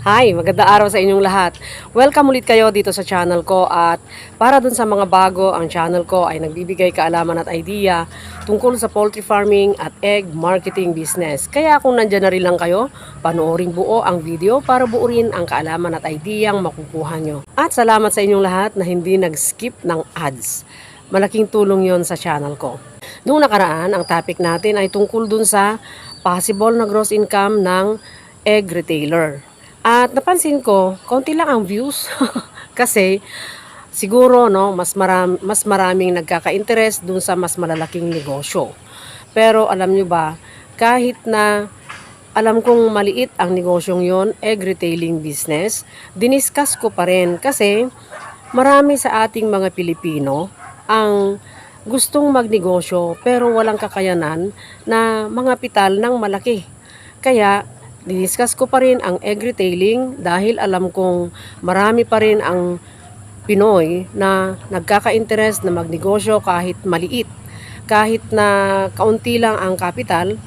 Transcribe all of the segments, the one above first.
Hi, magandang araw sa inyong lahat. Welcome ulit kayo dito sa channel ko at para dun sa mga bago, ang channel ko ay nagbibigay kaalaman at idea tungkol sa poultry farming at egg marketing business. Kaya kung nandyan na rin lang kayo, panoorin buo ang video para buo rin ang kaalaman at idea ang makukuha nyo. At salamat sa inyong lahat na hindi nag-skip ng ads. Malaking tulong yon sa channel ko. Noong nakaraan, ang topic natin ay tungkol dun sa possible na gross income ng egg retailer. At napansin ko, konti lang ang views. Kasi siguro no, mas maram, mas maraming nagkaka-interest dun sa mas malalaking negosyo. Pero alam nyo ba, kahit na alam kong maliit ang negosyong yon, egg retailing business, diniskas ko pa rin kasi marami sa ating mga Pilipino ang gustong magnegosyo pero walang kakayanan na mga pital ng malaki. Kaya diniskas ko pa rin ang egg retailing dahil alam kong marami pa rin ang Pinoy na nagkaka-interest na magnegosyo kahit maliit. Kahit na kaunti lang ang kapital,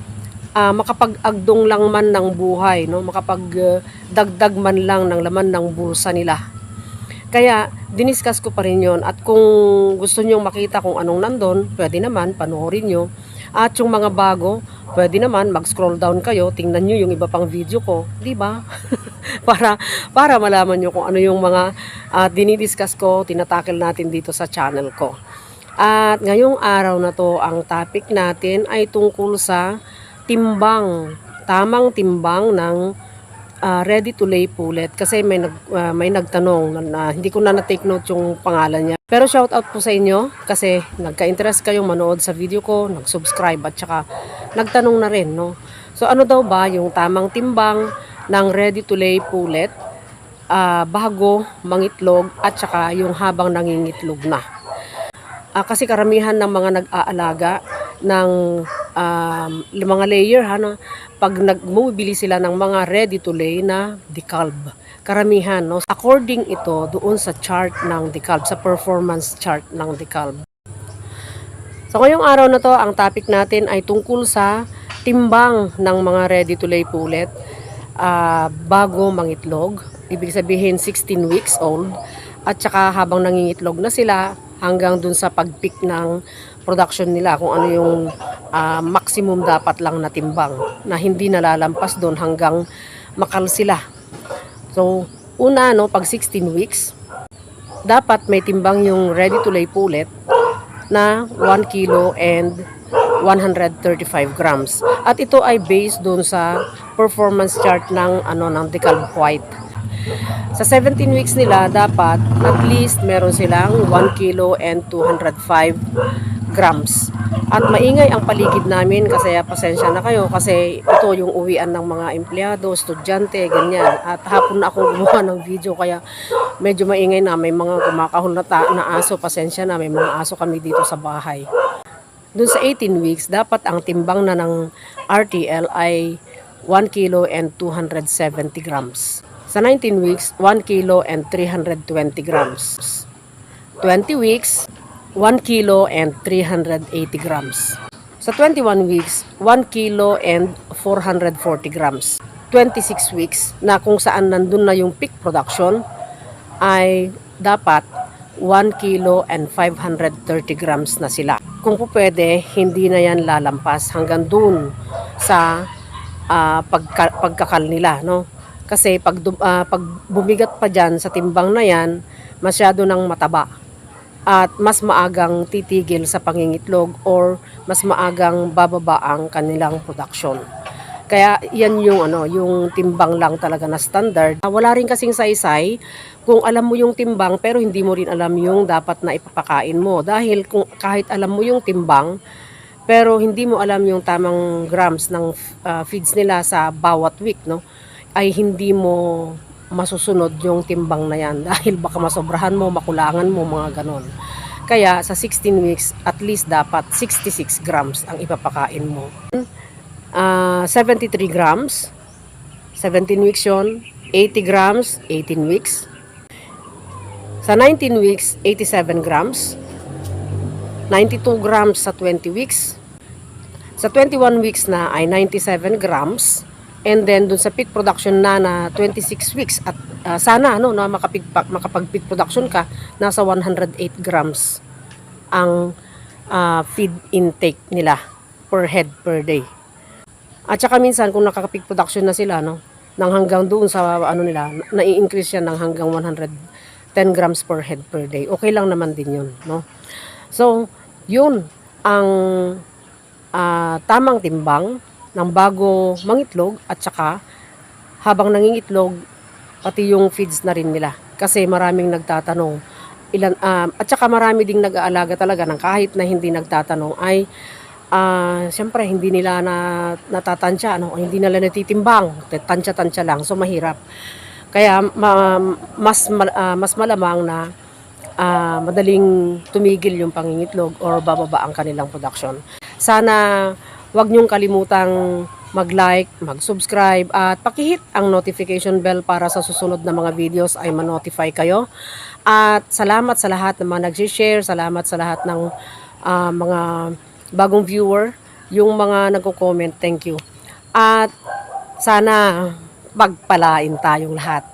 ah, makapag-agdong lang man ng buhay, no? makapag-dagdag man lang ng laman ng bulsa nila. Kaya diniskas ko pa rin yon at kung gusto nyo makita kung anong nandun, pwede naman panoorin nyo. At yung mga bago, pwede naman mag-scroll down kayo, tingnan nyo yung iba pang video ko, di ba? para para malaman nyo kung ano yung mga ah, dinidiscuss ko, tinatakil natin dito sa channel ko. At ngayong araw na to, ang topic natin ay tungkol sa timbang, tamang timbang ng ah, ready to lay pullet kasi may nag ah, may nagtanong na, na hindi ko na na-take note yung pangalan niya. Pero shout out po sa inyo kasi nagka-interest kayong manood sa video ko, nag-subscribe at saka nagtanong na rin, no. So ano daw ba yung tamang timbang ng ready to lay pullet ah, bago mangitlog at saka yung habang nangingitlog na. Ah, kasi karamihan ng mga nag-aalaga ng um, mga layer ha, no? pag nagmumibili sila ng mga ready to lay na decalb. Karamihan, no? according ito doon sa chart ng decalb, sa performance chart ng decalb. So ngayong araw na to, ang topic natin ay tungkol sa timbang ng mga ready to lay pullet ah, bago mangitlog. Ibig sabihin 16 weeks old at saka habang nangingitlog na sila hanggang dun sa pag-peak ng production nila kung ano yung ah, maximum dapat lang na timbang na hindi nalalampas doon hanggang makal sila. So, una no, pag 16 weeks, dapat may timbang yung ready to lay pullet na 1 kilo and 135 grams. At ito ay based doon sa performance chart ng ano ng Decalb White. Sa 17 weeks nila, dapat at least meron silang 1 kilo and 205 grams. At maingay ang paligid namin kasi pasensya na kayo kasi ito yung uwian ng mga empleyado, estudyante, ganyan. At hapon na ako gumawa ng video kaya medyo maingay na may mga kumakahol na, na aso, pasensya na may mga aso kami dito sa bahay. Doon sa 18 weeks, dapat ang timbang na ng RTL ay 1 kilo and 270 grams. Sa 19 weeks, 1 kilo and 320 grams. 20 weeks, 1 kilo and 380 grams. Sa 21 weeks, 1 kilo and 440 grams. 26 weeks na kung saan nandun na yung peak production ay dapat 1 kilo and 530 grams na sila. Kung po pwede, hindi na yan lalampas hanggang dun sa ah, pagka, pagkakal nila, no? Kasi pag, ah, pag bumigat pa dyan sa timbang na yan, masyado nang mataba at mas maagang titigil sa pangingitlog or mas maagang bababa ang kanilang production. Kaya yan yung ano, yung timbang lang talaga na standard. Wala rin kasing saysay kung alam mo yung timbang pero hindi mo rin alam yung dapat na ipapakain mo. Dahil kung kahit alam mo yung timbang pero hindi mo alam yung tamang grams ng uh, feeds nila sa bawat week, no? Ay hindi mo masusunod yung timbang na yan dahil baka masobrahan mo, makulangan mo, mga ganon. Kaya sa 16 weeks, at least dapat 66 grams ang ipapakain mo. Ah, 73 grams, 17 weeks yon 80 grams, 18 weeks. Sa 19 weeks, 87 grams. 92 grams sa 20 weeks. Sa 21 weeks na ay 97 grams. And then dun sa peak production na na 26 weeks at ah, sana ano na makapig makapag peak production ka nasa 108 grams ang ah, feed intake nila per head per day. At saka minsan kung nakaka-peak production na sila no nang hanggang doon sa ano nila nai-increase yan ng hanggang 110 grams per head per day. Okay lang naman din 'yun, no? So, 'yun ang ah, tamang timbang ng bago mangitlog at saka habang nangingitlog pati yung feeds na rin nila. Kasi maraming nagtatanong ilan ah, at saka marami ding nag-aalaga talaga ng kahit na hindi nagtatanong ay ah siyempre hindi nila na natatansya ano hindi nila natitimbang. Tansya-tansya lang so mahirap. Kaya ma- mas ah, mas malamang na ah, madaling tumigil yung pangingitlog or bababa ang kanilang production. Sana wag niyong kalimutang mag-like, mag-subscribe at pakihit ang notification bell para sa susunod na mga videos ay ma-notify kayo. At salamat sa lahat ng mga nag-share, salamat sa lahat ng ah, mga bagong viewer, yung mga nagko-comment, thank you. At sana pagpalain tayong lahat.